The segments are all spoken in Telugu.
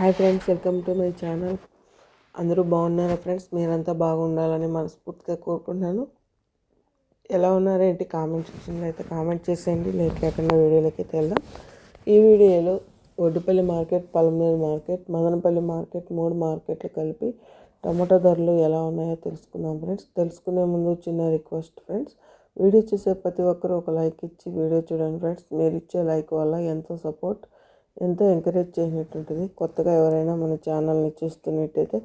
Hi friends welcome to my channel. అందరూ బాగున్నారా ఫ్రెండ్స్? మీరంతా బాగుండాలని మనస్ఫూర్తిగా కోరుకుంటున్నాను. ఎలా ఉన్నారో ఏంటి? కామెంట్ సెక్షన్లో అయితే కామెంట్ చేసేయండి. లేట్ లేకుండా వీడియోలోకి వెళ్దాం. ఈ వీడియోలో Oddupalli market Palamaner market Madanapalle market మూడు మార్కెట్లు కలిపి టమాటో ధరలు ఎలా ఉన్నాయో తెలుసుకుందాం ఫ్రెండ్స్. తెలుసుకునే ముందు చిన్న రిక్వెస్ట్ ఫ్రెండ్స్. వీడియో చూసే ప్రతి ఒక్కరూ ఒక లైక్ ఇచ్చి వీడియో చూడండి ఫ్రెండ్స్. మీరు ఇచ్చే లైక్ వల్ల ఎంతో సపోర్ట్ ఎంతో ఎంకరేజ్ చేసినట్టుంటుంది. కొత్తగా ఎవరైనా మన ఛానల్ని చూస్తున్నట్టయితే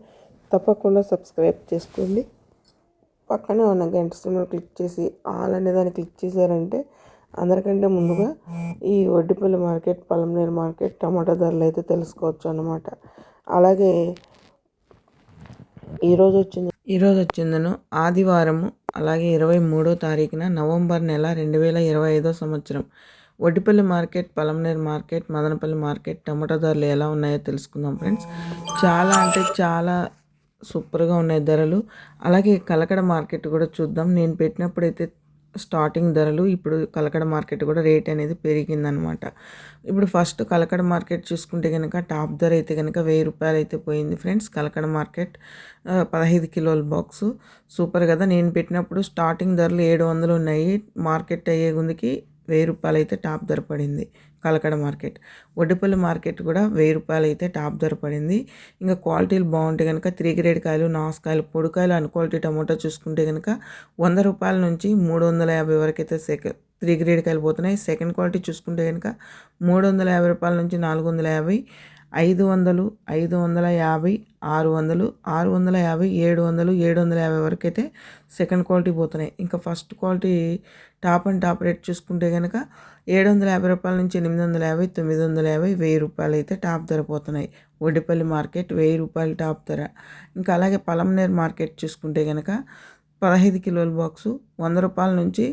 తప్పకుండా సబ్స్క్రైబ్ చేసుకోండి. పక్కనే ఉన్న గంట సింబల్ క్లిక్ చేసి ఆల్ అనే దాన్ని క్లిక్ చేశారంటే అందరికంటే ముందుగా ఈ వడ్డిపల్లి మార్కెట్ పలంనేరు మార్కెట్ టమాటా ధరలు అయితే తెలుసుకోవచ్చు అన్నమాట. అలాగే ఈరోజు వచ్చింది ఈరోజు వచ్చిందను ఆదివారము అలాగే ఇరవై మూడో తారీఖున నవంబర్ నెల రెండు వేల ఇరవై ఐదో సంవత్సరం. Vaddipalli market Palamaner market Madanapalle market టమాటా ధరలు ఎలా ఉన్నాయో తెలుసుకుందాం ఫ్రెండ్స్. చాలా అంటే చాలా సూపర్గా ఉన్నాయి ధరలు. అలాగే కలకడ మార్కెట్ కూడా చూద్దాం. నేను పెట్టినప్పుడు అయితే స్టార్టింగ్ ధరలు ఇప్పుడు కలకడ మార్కెట్ కూడా రేట్ అనేది పెరిగిందనమాట. ఇప్పుడు ఫస్ట్ కలకడ మార్కెట్ చూసుకుంటే కనుక టాప్ ధర అయితే కనుక వెయ్యి రూపాయలు అయితే పోయింది ఫ్రెండ్స్. కలకడ మార్కెట్ పదహైదు కిలోల బాక్స్. సూపర్ కదా. నేను పెట్టినప్పుడు స్టార్టింగ్ ధరలు ఏడు వందలు ఉన్నాయి. మార్కెట్ అయ్యే గుందికి వెయ్యి రూపాయలు అయితే టాప్ ధర పడింది. కలకడ మార్కెట్. ఒడ్డుపల్లి మార్కెట్ కూడా వెయ్యి రూపాయలు అయితే టాప్ ధర పడింది. ఇంకా క్వాలిటీలు బాగుంటే కనుక త్రీ గ్రేడ్ కాయలు నాసుకాయలు పొడికాయలు అన్ క్వాలిటీ టమోటా చూసుకుంటే కనుక వంద రూపాయల నుంచి మూడు వందల యాభై వరకు అయితే సెకండ్ త్రీ గ్రేడ్ కాయలు పోతున్నాయి. సెకండ్ క్వాలిటీ చూసుకుంటే కనుక మూడు వందల యాభై రూపాయల నుంచి నాలుగు వందల యాభై. ఐదు వందలు ఐదు వందల యాభై ఆరు వందలు ఆరు వందల యాభై ఏడు వందలు ఏడు వందల యాభై వరకు అయితే సెకండ్ క్వాలిటీ పోతున్నాయి. ఇంకా first quality top and top rate చూసుకుంటే కనుక ఏడు వందల యాభై రూపాయల నుంచి ఎనిమిది వందల యాభై తొమ్మిది వందల యాభై వెయ్యి రూపాయలు అయితే టాప్ ధర పోతున్నాయి. ఒడ్డిపల్లి మార్కెట్ వెయ్యి రూపాయలు టాప్ ధర. ఇంకా అలాగే పలంనేర్ మార్కెట్ చూసుకుంటే కనుక పదహైదు కిలోల బాక్సు వంద రూపాయల నుంచి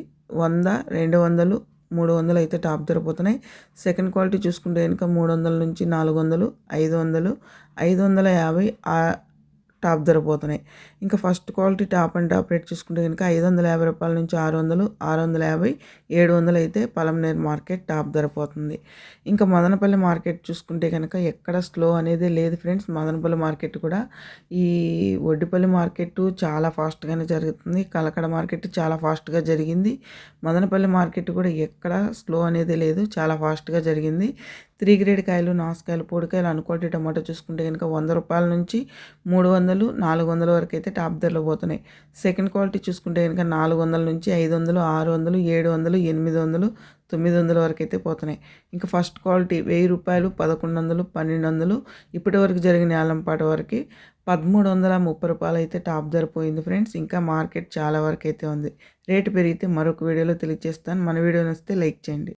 వంద రెండు వందలు మూడు వందలు అయితే టాప్ ధరపోతున్నాయి. సెకండ్ క్వాలిటీ చూసుకుంటే కనుక మూడు వందల నుంచి నాలుగు వందలు ఐదు వందలు ఐదు వందల యాభై టాప్ ధర పోతున్నాయి ఇంకా first quality top and top rate చూసుకుంటే కనుక ఐదు వందల యాభై రూపాయల నుంచి ఆరు వందలు ఆరు వందల యాభై ఏడు వందలు అయితే పలంనేర్ మార్కెట్ టాప్ ధర పోతుంది ఇంకా మదనపల్లి మార్కెట్ చూసుకుంటే కనుక ఎక్కడ స్లో అనేది లేదు ఫ్రెండ్స్. మదనపల్లి మార్కెట్ కూడా ఈ ఒడ్డిపల్లి మార్కెట్ చాలా ఫాస్ట్గానే జరుగుతుంది. కలకడ మార్కెట్ చాలా ఫాస్ట్గా జరిగింది. మదనపల్లి మార్కెట్ కూడా ఎక్కడ స్లో అనేది లేదు చాలా ఫాస్ట్గా జరిగింది. త్రీ గ్రేడ్ కాయలు నాసుకాయలు పొడికాయలు అనుకోటి టమాటో చూసుకుంటే కనుక వంద రూపాయల నుంచి మూడు వందలు నాలుగు వందల వరకు అయితే టాప్ ధరలో పోతున్నాయి. సెకండ్ క్వాలిటీ చూసుకుంటే కనుక నాలుగు వందల నుంచి ఐదు వందలు ఆరు వందలు ఏడు వందలు ఎనిమిది వందలు తొమ్మిది వందల వరకు అయితే పోతున్నాయి. ఇంకా ఫస్ట్ క్వాలిటీ వెయ్యి రూపాయలు పదకొండు వందలు పన్నెండు వందలు ఇప్పటి వరకు జరిగిన ఏలంపాట వరకు పదమూడు వందల ముప్పై రూపాయలు అయితే టాప్ ధర పోయింది ఫ్రెండ్స్. ఇంకా మార్కెట్ చాలా వరకు అయితే ఉంది. రేటు పెరిగితే మరొక వీడియోలో తెలియజేస్తాను. మన వీడియో వస్తే లైక్ చేయండి.